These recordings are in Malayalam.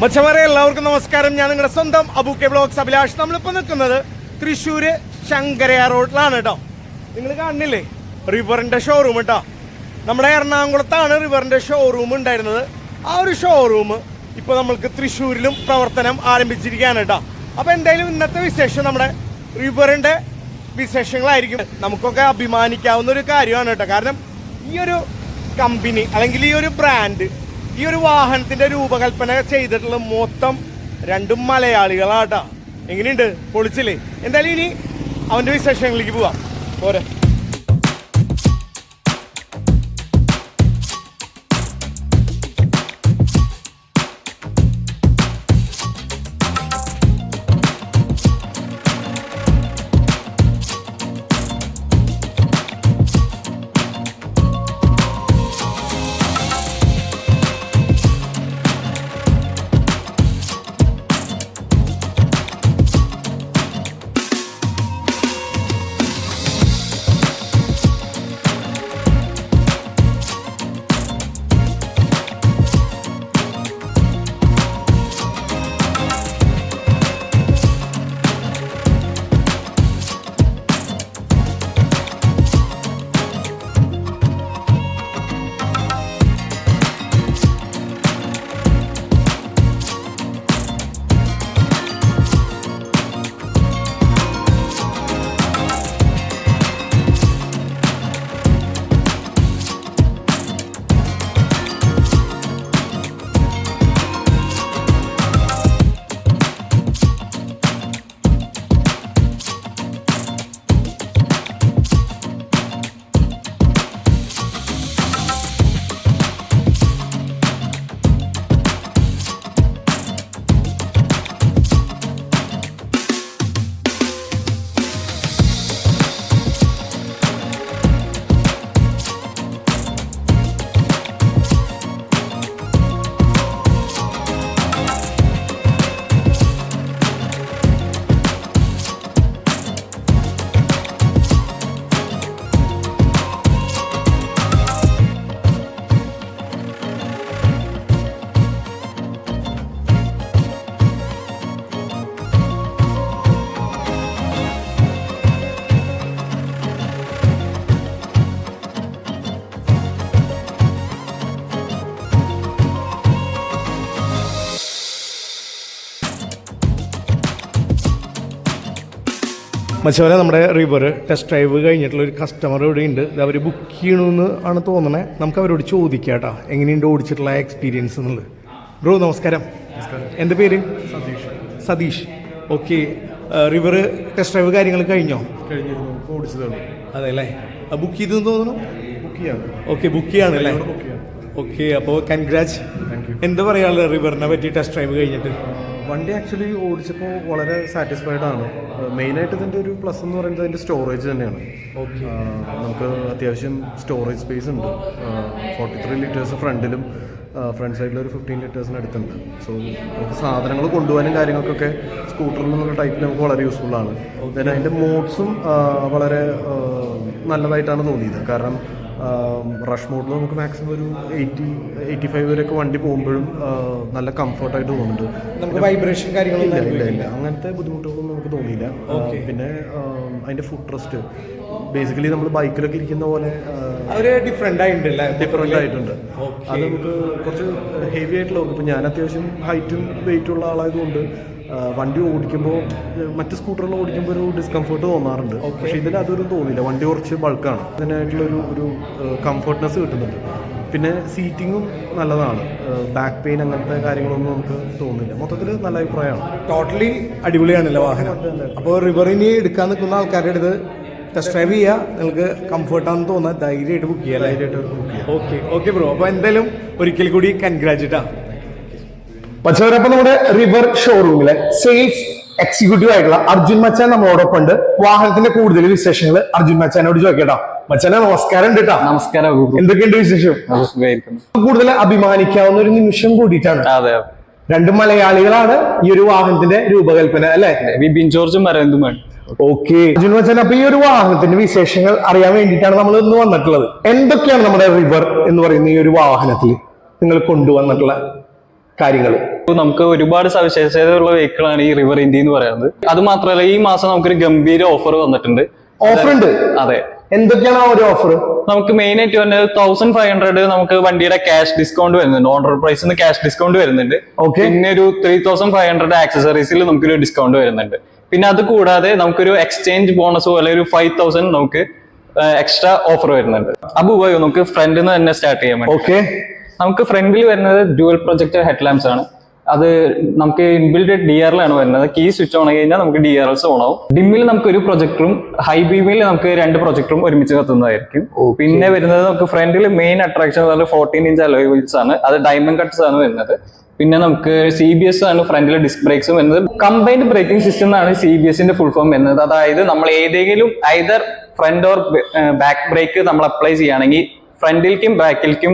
മച്ചമാരെ എല്ലാവർക്കും നമസ്കാരം. ഞാൻ നിങ്ങളുടെ സ്വന്തം അബൂക്കെ കെ ബ്ലോഗ്സ് അഭിലാഷ്. നമ്മളിപ്പോൾ നിൽക്കുന്നത് തൃശ്ശൂര് ശങ്കരയ റോഡിലാണ് കേട്ടോ നിങ്ങൾ കാണുന്നില്ലേ റിവറിന്റെ ഷോറൂം കേട്ടോ നമ്മുടെ എറണാകുളത്താണ് റിവറിന്റെ ഷോറൂം ഉണ്ടായിരുന്നത്. ആ ഒരു ഷോറൂം ഇപ്പോൾ നമ്മൾക്ക് തൃശ്ശൂരിലും പ്രവർത്തനം ആരംഭിച്ചിരിക്കുകയാണ് കേട്ടോ അപ്പോൾ എന്തായാലും ഇന്നത്തെ വിശേഷം നമ്മുടെ റിവറിന്റെ വിശേഷങ്ങളായിരിക്കും. നമുക്കൊക്കെ അഭിമാനിക്കാവുന്ന ഒരു കാര്യമാണ് കേട്ടോ കാരണം ഈ ഒരു കമ്പനി അല്ലെങ്കിൽ ഈ ഒരു ബ്രാൻഡ് ഈ ഒരു വാഹനത്തിന്റെ രൂപകൽപ്പന ചെയ്തിട്ടുള്ള മൊത്തം രണ്ടും മലയാളികളാട്ടാ. എങ്ങനെയുണ്ട്? പൊളിച്ചില്ലേ? എന്തായാലും ഇനി അവന്റെ വിശേഷങ്ങളിലേക്ക് പോവാം. പോരെ. മച്ചവരെ നമ്മുടെ റിവർ ടെസ്റ്റ് ഡ്രൈവ് കഴിഞ്ഞിട്ടുള്ള ഒരു കസ്റ്റമർ ഇവിടെ ഉണ്ട്. ഇത് അവർ ബുക്ക് ചെയ്യണമെന്ന് ആണ് തോന്നണേ. നമുക്ക് അവരോട് ചോദിക്കാം കേട്ടോ. എങ്ങനെയുണ്ട് ഓടിച്ചിട്ടുള്ള എക്സ്പീരിയൻസ് എന്നുള്ളത്. ബ്രോ നമസ്കാരം. എന്റെ പേര്? Satish. Satish. Okay river test drive കാര്യങ്ങൾ കഴിഞ്ഞോ? കഴിഞ്ഞിരുന്നു. ഓടിച്ചതാണ്. അതെ അല്ലേ ബുക്ക് ചെയ്തു തോന്നുന്നു ബുക്ക് ചെയ്യാം ഓക്കെ ബുക്ക് ചെയ്യാണല്ലേ അല്ലേ? ഓക്കെ അപ്പോൾ കൺഗ്രാറ്റ് എന്താ പറയാനുള്ളത് റിവറിനെ പറ്റി ടെസ്റ്റ് ഡ്രൈവ് കഴിഞ്ഞിട്ട്? വണ്ടി ആക്ച്വലി ഓടിച്ചപ്പോൾ വളരെ സാറ്റിസ്ഫൈഡ് ആണ്. മെയിനായിട്ട് ഇതിന്റെ ഒരു പ്ലസ് എന്ന് പറയുന്നത് അതിന്റെ സ്റ്റോറേജ് തന്നെയാണ്. നമുക്ക് അത്യാവശ്യം സ്റ്റോറേജ് സ്പേസ് ഉണ്ട്. ഫോർട്ടി ത്രീ ലിറ്റേഴ്സ് ഫ്രണ്ടിലും ഫ്രണ്ട് സൈഡിൽ ഒരു ഫിഫ്റ്റീൻ ലിറ്റേഴ്സിന് അടുത്തുണ്ട്. സോ നമുക്ക് സാധനങ്ങൾ കൊണ്ടുപോകാനും കാര്യങ്ങൾക്കൊക്കെ സ്കൂട്ടറിൽ നിന്നുള്ള ടൈപ്പിൽ നമുക്ക് വളരെ യൂസ്ഫുൾ ആണ്. അതിന്റെ മോഡ്സും വളരെ നല്ലതായിട്ടാണ് തോന്നിയത്. കാരണം റഷ് മോഡിൽ നമുക്ക് മാക്സിമം ഒരു എയ്റ്റി എയ്റ്റി ഫൈവ് വരെയൊക്കെ വണ്ടി പോകുമ്പോഴും നല്ല കംഫർട്ടായിട്ട് തോന്നുന്നുണ്ട്. നമുക്ക് വൈബ്രേഷൻ കാര്യങ്ങളൊന്നും ഇല്ല ഇല്ല അങ്ങനത്തെ ബുദ്ധിമുട്ടുകളൊന്നും നമുക്ക് തോന്നിയില്ല. പിന്നെ അതിന്റെ ഫുഡ് റെസ്റ്റ് ബേസിക്കലി നമ്മൾ ബൈക്കിലൊക്കെ ഇരിക്കുന്ന പോലെ ഡിഫറെന്റ് ആയിട്ടുണ്ടല്ലേ ഡിഫറെന്റ് ആയിട്ടുണ്ട് അത് നമുക്ക് കുറച്ച് ഹെവി ആയിട്ടുള്ള ഇപ്പം ഞാൻ അത്യാവശ്യം ഹൈറ്റും വെയിറ്റും ഉള്ള ആളായതുകൊണ്ട് വണ്ടി ഓടിക്കുമ്പോൾ മറ്റ് സ്കൂട്ടറുകൾ ഓടിക്കുമ്പോൾ ഒരു ഡിസ്കംഫർട്ട് തോന്നാറുണ്ട്. പക്ഷേ ഇതിൽ അതൊന്നും തോന്നില്ല. വണ്ടി കുറച്ച് ബൾക്കാണ് അതിനായിട്ടുള്ളൊരു ഒരു കംഫർട്ട്നെസ് കിട്ടുന്നുണ്ട്. പിന്നെ സീറ്റിങ്ങും നല്ലതാണ്. ബാക്ക് പെയിൻ അങ്ങനത്തെ കാര്യങ്ങളൊന്നും നമുക്ക് തോന്നില്ല. മൊത്തത്തിൽ നല്ല അഭിപ്രായമാണ്. ടോട്ടലി അടിപൊളിയാണല്ലോ വാഹനം? അപ്പോൾ റിവറിനി എടുക്കാൻ നിൽക്കുന്ന ആൾക്കാരുടെ അടുത്ത് ടെസ്റ്റ് ഡ്രൈവ് ചെയ്യുക നിങ്ങൾക്ക് കംഫർട്ടാണെന്ന് തോന്നുന്നത് ധൈര്യമായിട്ട് ബുക്ക് ചെയ്യാം ധൈര്യമായിട്ട് ബുക്ക് ചെയ്യാം. ഓക്കെ ഓക്കെ ബ്രോ അപ്പോൾ എന്തായാലും ഒരിക്കൽ കൂടി കൺഗ്രാജുട്ടാ പച്ചവരപ്പം നമ്മുടെ റിവർ ഷോറൂമിലെ സെയിൽസ് എക്സിക്യൂട്ടീവ് ആയിട്ടുള്ള അർജുൻ മച്ചാൻ നമ്മളോടൊപ്പം ഉണ്ട്. വാഹനത്തിന്റെ കൂടുതൽ വിശേഷങ്ങൾ അർജുൻ മച്ചാനോട് ചോദിക്കട്ടോ. മച്ചാനെ നമസ്കാരം ഉണ്ട് കേട്ടോ നമസ്കാരം. എന്തൊക്കെയുണ്ട് വിശേഷം? കൂടുതൽ അഭിമാനിക്കാവുന്ന ഒരു നിമിഷം കൂടിയിട്ടാണ്. അതെ രണ്ട് മലയാളികളാണ് ഈ ഒരു വാഹനത്തിന്റെ രൂപകൽപ്പന അല്ലെ? വിപിൻ ജോർജും അരവിന്ദുമാണ്. ഓക്കെ. അർജുൻ മച്ചൻ അപ്പൊ ഈ ഒരു വാഹനത്തിന്റെ വിശേഷങ്ങൾ അറിയാൻ വേണ്ടിയിട്ടാണ് നമ്മൾ ഇന്ന് വന്നിട്ടുള്ളത്. എന്തൊക്കെയാണ് നമ്മുടെ റിവർ എന്ന് പറയുന്ന ഈ ഒരു വാഹനത്തിൽ നിങ്ങൾ കൊണ്ടുവന്നിട്ടുള്ള കാര്യങ്ങൾ. നമുക്ക് ഒരുപാട് സവിശേഷതയുള്ള വെഹിക്കിളാണ് ഈ റിവർ ഇന്ത്യ എന്ന് പറയുന്നത്. അത് മാത്രമല്ല ഈ മാസം നമുക്കൊരു ഗംഭീര ഓഫർ വന്നിട്ടുണ്ട്. ഓഫർ ഉണ്ട്? അതെ. എന്തൊക്കെയാണ് ആ ഒരു ഓഫർ നമുക്ക് മെയിൻ ആയിട്ട് വരുന്നത് തൗസൻഡ് ഫൈവ് ഹൺഡ്രഡ് നമുക്ക് വണ്ടിയുടെ ക്യാഷ് ഡിസ്കൗണ്ട് വരുന്നുണ്ട്. റോഡ് പ്രൈസിൽ നിന്ന് ക്യാഷ് ഡിസ്കൗണ്ട് വരുന്നുണ്ട്. പിന്നെ ഒരു ത്രീ തൗസൻഡ് ഫൈവ് ഹൺഡ്രഡ് ആക്സസറീസിൽ നമുക്കൊരു ഡിസ്കൗണ്ട് വരുന്നുണ്ട്. പിന്നെ അത് കൂടാതെ നമുക്കൊരു എക്സ്ചേഞ്ച് ബോണസ് പോലെ ഒരു ഫൈവ് തൗസൻഡ് നമുക്ക് എക്സ്ട്രാ ഓഫർ വരുന്നുണ്ട്. ഉപയോഗം നമുക്ക് ഫ്രണ്ടിൽ നിന്ന് തന്നെ സ്റ്റാർട്ട് ചെയ്യാൻ ഓക്കെ നമുക്ക് ഫ്രണ്ടിൽ വരുന്നത് ഡ്യുവൽ പ്രൊജക്ടർ ഹെഡ്ലാംസ് ആണ്. അത് നമുക്ക് ഇൻബിൽഡ് ഡി ആറിലാണ് വരുന്നത്. കീ സ്വിച്ച് ഓൺ കഴിഞ്ഞാൽ നമുക്ക് ഡി ആർ എൽസ് ഓൺ ആവും. ഡിമ്മിൽ നമുക്ക് ഒരു പ്രൊജക്ടറും ഹൈ ബീമിൽ നമുക്ക് രണ്ട് പ്രൊജക്ടറും ഒരുമിച്ച് കത്തുന്നതായിരിക്കും. പിന്നെ വരുന്നത് നമുക്ക് ഫ്രണ്ടിൽ മെയിൻ അട്രാക്ഷൻ എന്ന് പറഞ്ഞാൽ ഫോർട്ടീൻ ഇഞ്ച് അലോയ് വീൽസ് ആണ്. അത് ഡയമണ്ട് കട്ട്സ് ആണ് വരുന്നത്. പിന്നെ നമുക്ക് സി ബി എസ് ആണ് ഫ്രണ്ടിൽ ഡിസ്ക് ബ്രേക്സും വരുന്നത്. കമ്പൈൻഡ് ബ്രേക്കിംഗ് സിസ്റ്റം എന്നാണ് സി ബി എസിന്റെ ഫുൾ ഫോം വരുന്നത്. അതായത് നമ്മൾ ഏതെങ്കിലും either front or back brake നമ്മൾ അപ്ലൈ ചെയ്യുകയാണെങ്കിൽ ഫ്രണ്ടിലേക്കും ബാക്കിലേക്കും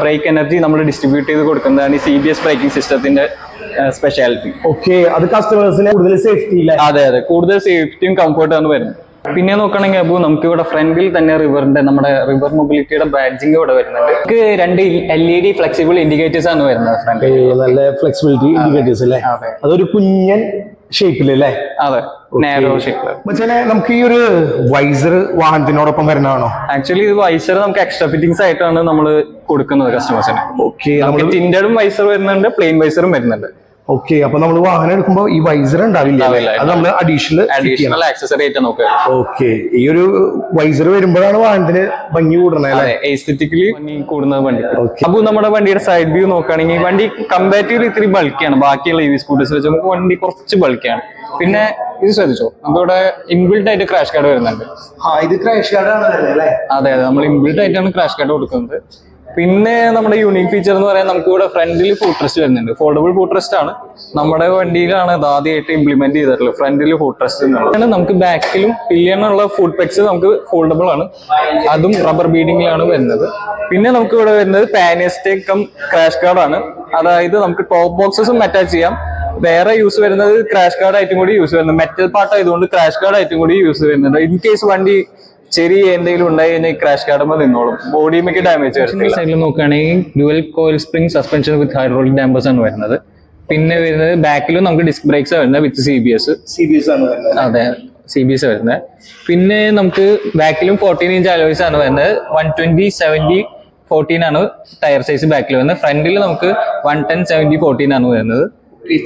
ബ്രേക്ക് എനർജി നമ്മൾ ഡിസ്ട്രിബ്യൂട്ട് ചെയ്ത് കൊടുക്കുന്നതാണ് ഈ സി ബി എസ് ബ്രേക്കിംഗ് സിസ്റ്റത്തിന്റെ സ്പെഷ്യാലിറ്റി ഓക്കെ അത് കസ്റ്റമേഴ്സിന് കൂടുതൽ സേഫ്റ്റി ഇല്ല അതെ അതെ. കൂടുതൽ സേഫ്റ്റിയും കംഫർട്ടും ആണ് വരുന്നത്. പിന്നെ നോക്കുകയാണെങ്കിൽ അബു നമുക്ക് ഇവിടെ ഫ്രണ്ടിൽ തന്നെ റിവറിന്റെ നമ്മുടെ റിവർ മൊബിലിറ്റിയുടെ ബാഡ്ജിങ് ഇവിടെ വരുന്നുണ്ട്. നമുക്ക് രണ്ട് L E D flexible indicators ആണ് വരുന്നത് ഫ്രണ്ടിൽ നല്ല ഫ്ലെക്സിബിലിറ്റി ഇൻഡിക്കേറ്റേഴ്സ് അല്ലേ അതൊരു കുഞ്ഞൻ ഷേപ്പിൽ അല്ലേ അതെ നാരോ ഷേപ്പ് മച്ചാനെ നമുക്ക് ഈ ഒരു വൈസർ വാഹനത്തിനോടൊപ്പം വരുന്നതാണോ ആക്ച്വലി ഇത് വൈസർ നമുക്ക് എക്സ്ട്രാ ഫിറ്റിംഗ്സ് ആയിട്ടാണ് നമ്മൾ കൊടുക്കുന്നത് കസ്റ്റമേഴ്സിന് ഓക്കെ ടിൻഡറും വൈസർ വരുന്നുണ്ട് പ്ലെയിൻ വൈസറും വരുന്നുണ്ട്. ഓക്കെ അപ്പൊ നമ്മൾ വാഹനം എടുക്കുമ്പോൾ ഈ വൈസർ ഉണ്ടാവില്ല. അത് നമ്മൾ അഡീഷണൽ അഡീഷണൽ ആക്സസറി ആയിട്ട് നോക്കുക ഓക്കെ ഈ ഒരു വൈസർ വരുമ്പോഴാണ് വാഹനത്തിന് ഭംഗി കൂടണേ എസ്തെറ്റിക്കലി ഭംഗി കൂടുന്നത് വണ്ടി. അപ്പൊ നമ്മുടെ വണ്ടിയുടെ സൈഡ് വ്യൂ നോക്കുകയാണെങ്കിൽ വണ്ടി കമ്പാരിറ്റീവ്ലി ഇത്തിരി ബൾക്കിയാണ് ബാക്കിയുള്ള ഈ വി സ്കൂട്ടേഴ്സ് വെച്ച് നമുക്ക് വണ്ടി കുറച്ച് ബൾക്കിയാണ് പിന്നെ ഇത് ശ്രദ്ധിച്ചോ? നമുക്കിവിടെ ഇൻബിൽഡ് ആയിട്ട് ക്രാഷ് കാർഡ് വരുന്നുണ്ട്. ആ ഇത് ക്രാഷ് കാർഡ് അതെ അതെ നമ്മൾ ഇൻബിൽഡ് ആയിട്ടാണ് ക്രാഷ് കാർഡ് കൊടുക്കുന്നത്. പിന്നെ നമ്മുടെ യൂണിക് ഫീച്ചർ എന്ന് പറയാൻ നമുക്ക് ഇവിടെ ഫ്രണ്ടിൽ ഫുട്രസ്റ്റ് വരുന്നുണ്ട്. ഫോൾഡബിൾ ഫുട്രസ്റ്റ് ആണ്. നമ്മുടെ വണ്ടിയിലാണ് ഇത് ആദ്യമായിട്ട് ഇംപ്ലിമെന്റ് ചെയ്തിട്ടുള്ളത്. ഫ്രണ്ടിൽ ഫുട്രസ്റ്റ് എന്നുള്ളത്. നമുക്ക് ബാക്കിലും പില്ലിയനുള്ള ഫുഡ് പെക്സ് നമുക്ക് ഫോൾഡബിൾ ആണ്. അതും റബ്ബർ ബീഡിങ്ങിലാണ് വരുന്നത്. പിന്നെ നമുക്ക് ഇവിടെ വരുന്നത് പാനിയസ്റ്റേക്കം ക്രാഷ് കാർഡ് ആണ്. അതായത് നമുക്ക് ടോപ്പ് ബോക്സസും അറ്റാച്ച് ചെയ്യാം. വേറെ യൂസ് വരുന്നത് ക്രാഷ് കാർഡ് ആയിട്ടും കൂടി യൂസ് വരുന്നത് മെറ്റൽ പാർട്ട് ആയതുകൊണ്ട് ക്രാഷ് കാർഡ് ആയിട്ടും കൂടി യൂസ് വരുന്നുണ്ട്. ഇൻ കേസ് വണ്ടി ചെറിയ എന്തെങ്കിലും ഉണ്ടായി കഴിഞ്ഞാൽ ക്രാഷ് കാർഡുമ്പോൾ നിന്നോളും. ബോഡി മിക്ക ഡാമേജ് വരും സൈഡിൽ നോക്കുകയാണെങ്കിൽ dual coil spring suspension with hydraulic dampers ആണ് വരുന്നത്. പിന്നെ വരുന്നത് ബാക്കിലും നമുക്ക് ഡിസ്ക് ബ്രേക്സ് വരുന്നത് with C B S C B S ആണ് വരുന്നത്. അതെ സി ബി എസ് വരുന്നത്. പിന്നെ നമുക്ക് ബാക്കിലും ഫോർട്ടീൻ ഇഞ്ച് അലോയ്സ് ആണ് വരുന്നത്. വൺ ട്വന്റി സെവന്റി ഫോർട്ടീൻ ആണ് ടയർ സൈസ് ബാക്കിൽ വരുന്നത്. ഫ്രണ്ടിൽ നമുക്ക് വൺ ടെൻ സെവന്റി ഫോർട്ടീൻ ആണ് വരുന്നത്.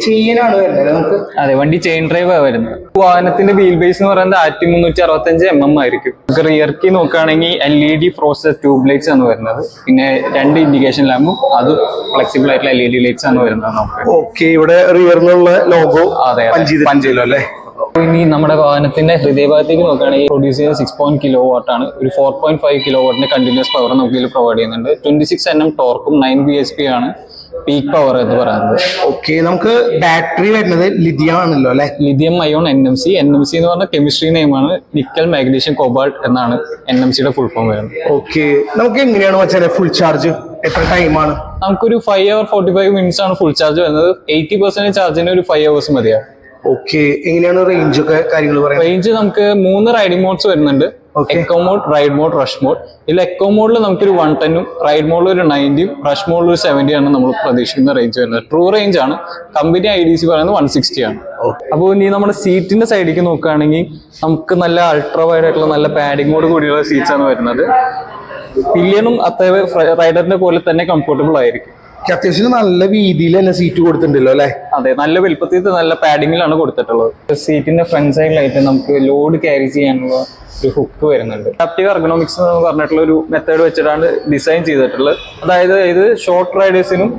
ചെയിനാണ് വരുന്നത്. നമുക്ക് അതെ വണ്ടി ചെയിൻ ഡ്രൈവ് വരുന്നത്. വാഹനത്തിന്റെ വീൽ ബേസ് എന്ന് പറയുന്നത് ആയിരത്തി മുന്നൂറ്റി അറുപത്തി അഞ്ച് എം എം ആയിരിക്കും. നമുക്ക് റിയർക്കി നോക്കുകയാണെങ്കിൽ L E D process tube lights ആണ് വരുന്നത്. പിന്നെ രണ്ട് ഇൻഡിക്കേഷൻ ലാമ്പും അത് ഫ്ലെക്സിബിൾ ആയിട്ടുള്ള എൽ ഇ ഡി ലൈറ്റ്സ് ആണ് വരുന്നത് നമുക്ക്. ഓക്കെ ഇവിടെ റിയറിനുള്ള ലോഗോ അതെ, പഞ്ചിലോ പഞ്ച് അല്ലേ? ഇനി നമ്മുടെ വാഹനത്തിന്റെ ഹൃദയഭാഗത്തേക്ക് നോക്കുകയാണെങ്കിൽ പ്രൊഡ്യൂസ് ചെയ്യുന്ന സിക്സ് പോയിന്റ് കിലോ വാട്ട് ആണ്. ഒരു ഫോർ പോയിന്റ് ഫൈവ് കിലോ വാട്ടിന്റെ കണ്ടിന്യൂസ് പവർ നമുക്ക് ഇതിൽ പ്രൊവൈഡ് ചെയ്യുന്നുണ്ട്. ട്വന്റി സിക്സ് എൻ എം ടോർക്കും നയൻ ബി എസ് പി ആണ്. പീക്ക് പവർ എന്ന് പറയുന്നത്. ഓക്കെ നമുക്ക് ബാറ്ററി വരുന്നത് ലിഥിയം ആണല്ലോ അല്ലെ? Lithium ion N M C N M C എന്ന് പറഞ്ഞ കെമിസ്ട്രി നെയിമാണ് നിക്കൽ മാഗ്നീഷ്യം കോബാൾട്ട് എന്നാണ് എൻ എം സിയുടെ ഫുൾ ഫോം വരുന്നത്. ഓക്കെ നമുക്ക് എങ്ങനെയാണ് വെച്ചാൽ ഫുൾ ചാർജ് എത്ര ടൈമാണ് നമുക്കൊരു five hour forty five minutes ആണ് ഫുൾ ചാർജ് വരുന്നത്. എയ്റ്റി പെർസെന്റ് ചാർജിന് ഒരു ഫൈവ് അവേഴ്സ് മതിയാണ് ഓക്കെ എങ്ങനെയാണ് റേഞ്ച് ഒക്കെ കാര്യങ്ങൾ പറയുന്നത്? റേഞ്ച് നമുക്ക് മൂന്ന് റൈഡിംഗ് മോഡ്സ് വരുന്നുണ്ട്. Eco mode ride mode rush mode ഇതിൽ എക്കോ മോഡിൽ നമുക്കൊരു വൺ ടെന്നും റൈഡ് മോഡിൽ ഒരു നയന്റിയും റഷ് മോഡിൽ ഒരു സെവന്റി ആണ് നമ്മൾ പ്രതീക്ഷിക്കുന്ന റേഞ്ച് വരുന്നത്. ട്രൂ റേഞ്ച് ആണ്. കമ്പനി ഐ ഡി സി പറയുന്നത് വൺ സിക്സ്റ്റി ആണ്. അപ്പോൾ ഇനി നമ്മുടെ സീറ്റിന്റെ സൈഡിലേക്ക് നോക്കുകയാണെങ്കിൽ നമുക്ക് നല്ല അൾട്രാ വൈഡ് ആയിട്ടുള്ള നല്ല പാഡിങ്ങോട് കൂടിയുള്ള സീറ്റ്സ് ആണ് വരുന്നത്. പില്ലിയനും അത്ര റൈഡറിനെ പോലെ തന്നെ കംഫർട്ടബിൾ ആയിരിക്കും. അത്യാവശ്യം നല്ല രീതിയിൽ തന്നെ സീറ്റ് കൊടുത്തിട്ടുണ്ടല്ലോ അല്ലെ? അതെ നല്ല വലുപ്പത്തിൽ നല്ല പാഡിങ്ങിലാണ് കൊടുത്തിട്ടുള്ളത്. സീറ്റിന്റെ ഫ്രണ്ട് സൈഡിലായിട്ട് നമുക്ക് ലോഡ് ക്യാരി ചെയ്യാനുള്ള ഒരു ഹുക്ക് വരുന്നുണ്ട്. അഡാപ്റ്റീവ് എർഗണോമിക്സ് എന്ന് പറഞ്ഞിട്ടുള്ള ഒരു മെത്തേഡ് വെച്ചിട്ടാണ് ഡിസൈൻ ചെയ്തിട്ടുള്ളത്. അതായത് ഇത് ഷോർട്ട് റൈഡേഴ്സിനും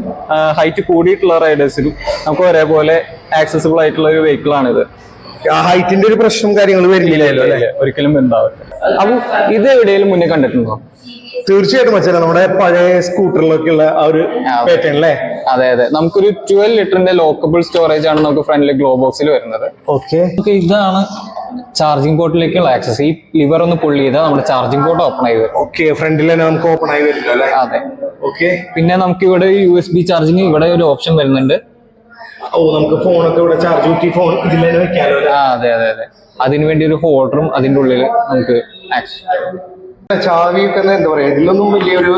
ഹൈറ്റ് കൂടിയിട്ടുള്ള റൈഡേഴ്സിനും നമുക്ക് ഒരേപോലെ ആക്സസിബിൾ ആയിട്ടുള്ള ഒരു വെഹിക്കിൾ ഇത് ഹൈറ്റിന്റെ ഒരു പ്രശ്നം കാര്യങ്ങൾ വരില്ലല്ലോ അല്ലെ? ഒരിക്കലും ഉണ്ടാവില്ല അപ്പൊ ഇത് എവിടെയെങ്കിലും മുന്നേ കണ്ടിട്ടുണ്ടോ? തീർച്ചയായിട്ടും വെച്ചാൽ നമ്മുടെ പഴയ സ്കൂട്ടറിലൊക്കെ ഉള്ള ആ ഒരു പാറ്റേൺ അല്ലേ അതെ അതെ. നമുക്കൊരു ട്വൽവ് ലിറ്ററിന്റെ ലോക്കബിൾ സ്റ്റോറേജ് ആണ് നമുക്ക് ഫ്രണ്ടിൽ ഗ്ലോ ബോക്സിൽ വരുന്നത്. ഓക്കെ നമുക്ക് ഇതാണ് ചാർജിംഗ് പോർട്ടിലേക്കുള്ള ആക്സസ് ഈ ലിവർ ഒന്ന് പുള്ളി ചെയ്താൽ നമ്മുടെ ചാർജിംഗ് പോർട്ട് ഓപ്പൺ ആയി വരും. ഓക്കെ ഫ്രണ്ടിൽ തന്നെ നമുക്ക് ഓപ്പൺ ആയി വരില്ല അല്ലെ? അതെ. ഓക്കെ പിന്നെ നമുക്ക് ഇവിടെ യു എസ് ബി ചാർജിങ് ഇവിടെ ഒരു ഓപ്ഷൻ വരുന്നുണ്ട്. ഓ നമുക്ക് ഫോണൊക്കെ ഇവിടെ ചാർജ് കുത്തി ഫോൺ ഇതിൽ തന്നെ വെക്കാലോ അതെ അതെ അതെ. അതിനുവേണ്ടി ഒരു ഹോൾഡറും അതിന്റെ ഉള്ളിൽ നമുക്ക് ആക്സ് ചാവിയൊക്കെ എന്താ പറയാ ഇതിലൊന്നും വലിയൊരു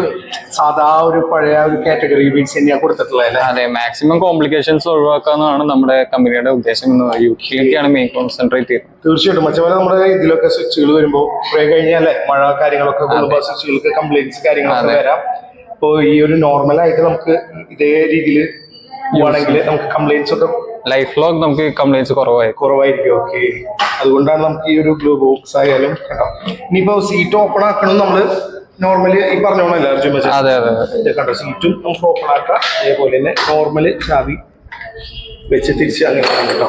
സാധാ ഒരു പഴയ ഒരു കാറ്റഗറി ബീഡ്സ് തന്നെയാണ് കൊടുത്തിട്ടുള്ളത് അതെ മാക്സിമം കോംപ്ലിക്കേഷൻസ് ഒഴിവാക്കാന്നാണ് നമ്മുടെ കമ്പനിയുടെ ഉദ്ദേശം യൂട്ടിലിറ്റിയാണ് മെയിൻ കോൺസെൻട്രേറ്റ് ചെയ്യുന്നത് തീർച്ചയായിട്ടും. മച്ചവരെ നമ്മുടെ ഇതിലൊക്കെ സ്വിച്ചുകൾ വരുമ്പോ കുറെ കഴിഞ്ഞാലേ മഴ കാര്യങ്ങളൊക്കെ കൊള്ളുമ്പോൾ സ്വിച്ചുകൾക്ക് കംപ്ലൈന്റ്സ് കാര്യങ്ങളൊക്കെ വരാം. അപ്പോ ഈ ഒരു നോർമൽ ആയിട്ട് നമുക്ക് ഇതേ രീതിയിൽ വേണമെങ്കിൽ നമുക്ക് കംപ്ലൈന്റ്സ് ഒക്കെ ലൈഫ് ലോങ് നമുക്ക് കംപ്ലൈൻസ് കുറവായിരിക്കും കുറവായിരിക്കും ഓക്കെ അതുകൊണ്ടാണ് നമുക്ക് ഈ ഒരു ഗ്ലൂ ബോക്സ് ആയാലും കേട്ടോ. ഇനിയിപ്പോ സീറ്റ് ഓപ്പൺ ആക്കണം നമ്മൾ നോർമലി ഈ പറഞ്ഞോളാം അർജുൻ മച്ചാൻ. അതെ അതെ. കണ്ടോ? സീറ്റും നമുക്ക് ഓപ്പൺ ആക്കാം. അതേപോലെ തന്നെ നോർമൽ ചാവി വെച്ച് തിരിച്ച് അങ്ങനെ കേട്ടോ.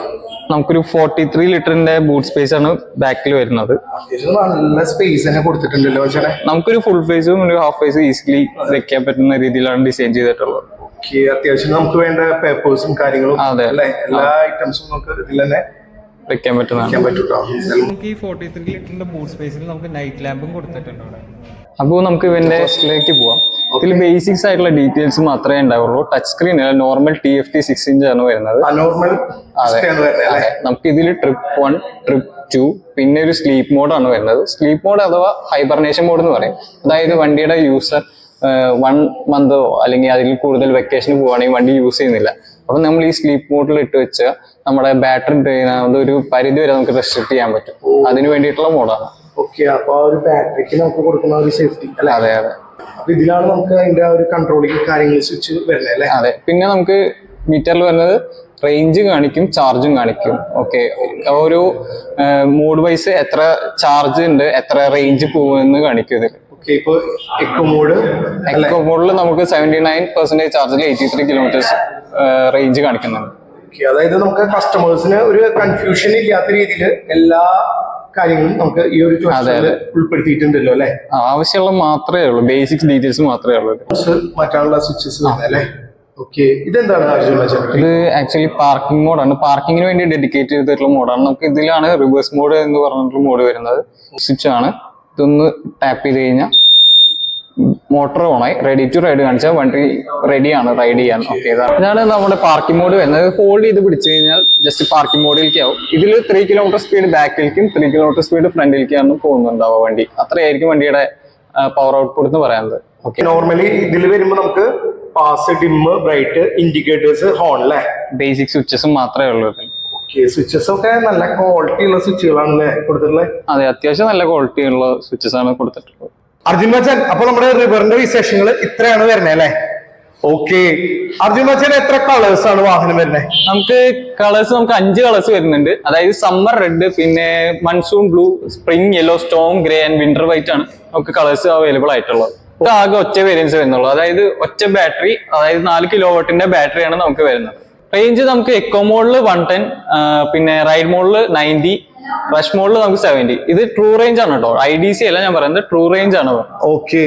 നമുക്കൊരു ഫോർട്ടി ത്രീ ലിറ്ററിന്റെ ബൂട്ട് സ്പേസ് ആണ് ബാക്കിൽ വരുന്നത്. നല്ല സ്പേസ് തന്നെ കൊടുത്തിട്ടുണ്ടല്ലോ നമുക്കൊരു ഫുൾ ഫേസും ഒരു ഹാഫ് ഫേസും ഈസിലി വെക്കാൻ പറ്റുന്ന രീതിയിലാണ് ഡിസൈൻ ചെയ്തിട്ടുള്ളത്. ഓക്കെ അത്യാവശ്യം നമുക്ക് വേണ്ട പേപ്പേഴ്സും കാര്യങ്ങളും. അല്ലേ? എല്ലാ ഐറ്റംസും നമുക്ക് ഇതിൽ തന്നെ വെക്കാൻ പറ്റുന്നതാണ്. പറ്റും നമുക്ക് ഈ ഫോർട്ടി ത്രീ ലിറ്ററിന്റെ ബൂട്ട് സ്പേസിൽ നമുക്ക് നൈറ്റ് ലാമ്പും കൊടുത്തിട്ടുണ്ട് ഇവിടെ. അപ്പോൾ നമുക്ക് ഇവന്റെ ലേക്ക് പോവാം. ഇതിൽ ബേസിക്സ് ആയിട്ടുള്ള ഡീറ്റെയിൽസ് മാത്രമേ ഉണ്ടാവുള്ളൂ. ടച്ച് സ്ക്രീൻ അല്ല normal T F T six inch ആണ് വരുന്നത് അതെ. നമുക്ക് ഇതിൽ ട്രിപ്പ് വൺ ട്രിപ്പ് ടു പിന്നെ ഒരു സ്ലീപ്പ് മോഡാണ് വരുന്നത്. സ്ലീപ്പ് മോഡ് അഥവാ ഹൈബർനേഷൻ മോഡ് എന്ന് പറയും. അതായത് വണ്ടിയുടെ യൂസർ വൺ മന്തോ അല്ലെങ്കിൽ അതിൽ കൂടുതൽ വെക്കേഷന് പോവുകയാണെങ്കിൽ വണ്ടി യൂസ് ചെയ്യുന്നില്ല. അപ്പോൾ നമ്മൾ ഈ സ്ലീപ്പ് മോഡിൽ ഇട്ട് വെച്ച് നമ്മുടെ ബാറ്ററി ഡ്രെയിൻ ഒരു പരിധി വരെ നമുക്ക് റെസ്ട്രിക്ട് ചെയ്യാൻ പറ്റും. അതിന് വേണ്ടിയിട്ടുള്ള മോഡാണ് ഓക്കെ അപ്പൊ ആ ഒരു ബാറ്ററിക്ക് നമുക്ക് കൊടുക്കുന്ന ഒരു സേഫ്റ്റി അല്ലെ? അതെ അതെ. അപ്പൊ ഇതിലാണ് നമുക്ക് അതിന്റെ ആ ഒരു കൺട്രോളിങ് കാര്യങ്ങൾ സ്വിച്ച് വരുന്നത് അല്ലെ? അതെ. പിന്നെ നമുക്ക് മീറ്ററിൽ വരുന്നത് റേഞ്ച് കാണിക്കും ചാർജും കാണിക്കും. ഓക്കെ ഒരു മൂഡ് വൈസ് എത്ര ചാർജ് ഉണ്ട് എത്ര റേഞ്ച് പോകുമെന്ന് കാണിക്കും ഇതിൽ എക്കോ മോഡിൽ നമുക്ക് സെവന്റി നയൻ പെർസെന്റേജ് ചാർജിൽ എയ്റ്റി ത്രീ കിലോമീറ്റേഴ്സ് റേഞ്ച് കാണിക്കുന്നുണ്ട് അതായത് നമുക്ക് കസ്റ്റമേഴ്സിന് ഒരു കൺഫ്യൂഷൻ ഇല്ലാത്ത രീതിയിൽ എല്ലാ കാര്യങ്ങളും നമുക്ക് ഈ ഒരു ഉൾപ്പെടുത്തിയിട്ടുണ്ടല്ലോ അല്ലെ? ആവശ്യമുള്ള മാത്രമേ ഉള്ളൂ ബേസിക് ഡീറ്റെയിൽസ് മാത്രമേ ഉള്ളൂ. മാറ്റാനുള്ള സ്വിച്ചസ് അല്ലെ? ഇത് ആക്ച്വലി പാർക്കിംഗ് മോഡാണ് പാർക്കിങ്ങിന് വേണ്ടി ഡെഡിക്കേറ്റ് ചെയ്തിട്ടുള്ള മോഡാണ് നമുക്ക് ഇതിലാണ് റിവേഴ്സ് മോഡ് എന്ന് പറഞ്ഞിട്ടുള്ള മോഡ് വരുന്നത്. സ്വിച്ച് ആണ്. ഇതൊന്ന് ടാപ്പ് ചെയ്ത് കഴിഞ്ഞാൽ മോട്ടോർ ഓണായി റെഡി ടു റൈഡ് കാണിച്ചാൽ വണ്ടി റെഡിയാണ് റൈഡ് ചെയ്യാൻ ഓക്കെ ഇതാണ് നമ്മുടെ പാർക്കിംഗ് മോഡ് വരുന്നത്. ഹോൾഡ് ചെയ്ത് പിടിച്ചു കഴിഞ്ഞാൽ ജസ്റ്റ് പാർക്കിംഗ് മോഡിലേക്ക് ആവും. ഇതിൽ ത്രീ കിലോമീറ്റർ സ്പീഡ് ബാക്കിലേക്കും ത്രീ കിലോമീറ്റർ സ്പീഡ് ഫ്രണ്ടിലേക്കാണ് പോകുന്നുണ്ടാവുക വണ്ടി. അത്രയായിരിക്കും വണ്ടിയുടെ പവർ ഔട്ട്പുട്ട് എന്ന് പറയുന്നത്. ഓക്കെ നോർമലി ഇതിൽ വരുമ്പോൾ നമുക്ക് pass dim bright indicators horn അല്ലേ ബേസിക് സ്വിച്ചസും മാത്രമേ ഉള്ളൂ സ്വിച്ചസ് ഒക്കെ നല്ല ക്വാളിറ്റി ഉള്ള സ്വിച്ചുകളാണ് കൊടുത്തിട്ടുള്ളത് അതെ അത്യാവശ്യം നല്ല ക്വാളിറ്റി ഉള്ള സ്വിച്ചസ് ആണ് കൊടുത്തിട്ടുള്ളത്. അർജുൻ ബച്ചൻ അപ്പൊ നമ്മുടെ റിവറിന്റെ വിശേഷങ്ങൾ ഇത്രയാണ് വരുന്നത് അല്ലേ ഓക്കെ അർജുൻ ബച്ചൻ എത്ര കളേഴ്സ് ആണ് വാഹനം വരുന്നത് നമുക്ക് കളേഴ്സ് നമുക്ക് അഞ്ച് കളേഴ്സ് വരുന്നുണ്ട്. അതായത് സമ്മർ റെഡ് പിന്നെ monsoon blue spring yellow storm grey and winter white ആണ് നമുക്ക് കളേഴ്സ് അവൈലബിൾ ആയിട്ടുള്ളത്. ആകെ ഒറ്റ വേരിയൻസ് വരുന്നുള്ളൂ. അതായത് ഒറ്റ ബാറ്ററി അതായത് നാല് കിലോ വാട്ടിന്റെ ബാറ്ററിയാണ് നമുക്ക് വരുന്നത്. റേഞ്ച് നമുക്ക് എക്കോ മോഡിൽ വൺ ടെൻ പിന്നെ റൈഡ് മോഡിൽ നയന്റി റഷ് മോഡിൽ നമുക്ക് സെവന്റി ഇത് ട്രൂ റേഞ്ച് ആണ് കേട്ടോ ഐ ഡി സി അല്ല ഞാൻ പറയുന്നത് ട്രൂ റേഞ്ച് ആണ് ഓക്കെ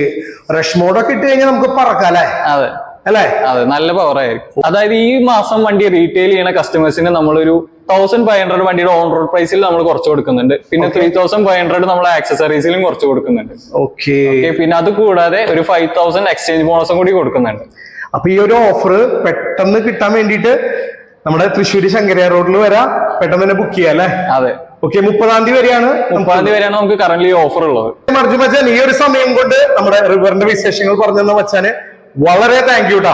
റഷ് മോഡൊക്കെ ഇട്ട് കഴിഞ്ഞാൽ നമുക്ക് പറക്കാം അല്ലേ? അതെ. അല്ലേ? അതെ നല്ല പവർ ആയിരിക്കും. അതായത് ഈ മാസം വണ്ടി റീറ്റെയിൽ ചെയ്യുന്ന കസ്റ്റമേഴ്സിന് നമ്മളൊരു തൗസൻഡ് ഫൈവ് ഹൺഡ്രഡ് വണ്ടിയുടെ ഓൺ റോഡ് പ്രൈസിൽ നമ്മൾ കുറച്ച് കൊടുക്കുന്നുണ്ട്. പിന്നെ ത്രീ തൗസൻഡ് ഫൈവ് ഹൺഡ്രഡ് നമ്മൾ ആക്സസറീസിലും കുറച്ച് കൊടുക്കുന്നുണ്ട്. ഓക്കെ പിന്നെ അത് കൂടാതെ ഒരു ഫൈവ് തൗസൻഡ് എക്സ്ചേഞ്ച് ബോണസും കൂടി കൊടുക്കുന്നുണ്ട്. അപ്പൊ ഈ ഒരു ഓഫർ പെട്ടെന്ന് കിട്ടാൻ വേണ്ടിയിട്ട് നമ്മുടെ തൃശ്ശൂർ ശങ്കര റോഡിൽ വരാം. പെട്ടെന്ന് തന്നെ ബുക്ക് ചെയ്യാം അല്ലേ? അതെ. ഓക്കെ മുപ്പതാം തീയതി വരെയാണ് മുപ്പതാം തീയതി വരെയാണ് നമുക്ക് കറന്റ് ഓഫർ ഉള്ളത്. മറിച്ച് മച്ചാൻ ഈ ഒരു സമയം കൊണ്ട് നമ്മുടെ റിവറിന്റെ വിശേഷങ്ങൾ പറഞ്ഞു തന്ന മച്ചാന് വളരെ താങ്ക് യു ട്ടാ.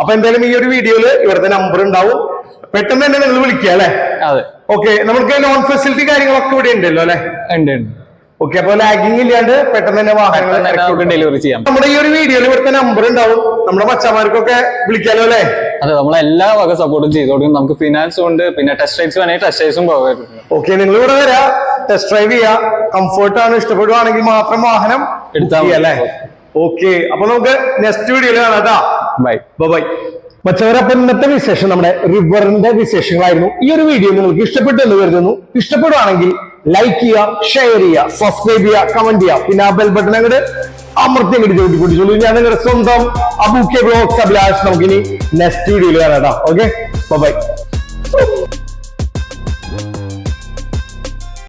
അപ്പൊ എന്തായാലും ഈ ഒരു വീഡിയോയിൽ ഇവിടുത്തെ നമ്പർ ഉണ്ടാവും. പെട്ടെന്ന് തന്നെ നിങ്ങൾ വിളിക്കുക അല്ലെ? അതെ. ഓക്കെ നമുക്ക് ലോൺ ഫെസിലിറ്റി കാര്യങ്ങളൊക്കെ ഇവിടെ ഉണ്ടല്ലോ അല്ലെ? ഉണ്ട് ഉണ്ട്. ഓക്കെ അപ്പൊ ലാഗിങ് ഇല്ലാണ്ട് പെട്ടെന്ന് തന്നെ വാഹനങ്ങൾ ഡെലിവറി ചെയ്യാം. നമ്മുടെ ഈ ഒരു വീഡിയോയിൽ ഇവിടുത്തെ നമ്പർ ഉണ്ടാവും. നമ്മുടെ പച്ചമാർക്കൊക്കെ വിളിക്കാലോ അല്ലെ? അതെ നമ്മൾ എല്ലാ വക സപ്പോർട്ടും ചെയ്തോടും നമുക്ക് ഫിനാൻസും ഉണ്ട് പിന്നെ ടെസ്റ്റ് റൈഡ്സ് വേണമെങ്കിൽ ടെസ്റ്റ് റൈഡ്സും പോകാറുണ്ട് ഓക്കെ നിങ്ങൾ ഇവിടെ വരാ. ടെസ്റ്റ് ഡ്രൈവ് ചെയ്യാ. കംഫർട്ട് ആണ്. ഇഷ്ടപ്പെടുവാണെങ്കിൽ മാത്രം വാഹനം എടുത്താൽ. അല്ലേ? ഓക്കെ അപ്പൊ നമുക്ക് നെക്സ്റ്റ് വീഡിയോയിൽ കാണാം ബൈ ബൈ ബൈ മച്ചവരപ്പം ഇന്നത്തെ വിശേഷം നമ്മുടെ റിവറിന്റെ വിശേഷങ്ങളായിരുന്നു. ഈ ഒരു വീഡിയോ നിങ്ങൾക്ക് ഇഷ്ടപ്പെട്ടു എന്ന് കരുതുന്നു. ഇഷ്ടപ്പെടുവാണെങ്കിൽ ലൈക്ക് ചെയ്യുക ഷെയർ ചെയ്യുക സബ്സ്ക്രൈബ് ചെയ്യുക കമന്റ് ചെയ്യുക. പിന്നെ ആ ബെൽ ബട്ടൺ അങ്ങോട്ട് അമർത്തി അങ്ങോട്ട് ചോട്ടി പിടിച്ചോളൂ. ഞാൻ നിങ്ങളുടെ സ്വന്തം അബുക്കെ ബ്ലോഗ്സ് അഭിലാഷ് നമുക്കിനി നെക്സ്റ്റ് വീഡിയോയിൽ കാണാം ഓക്കെ ബൈ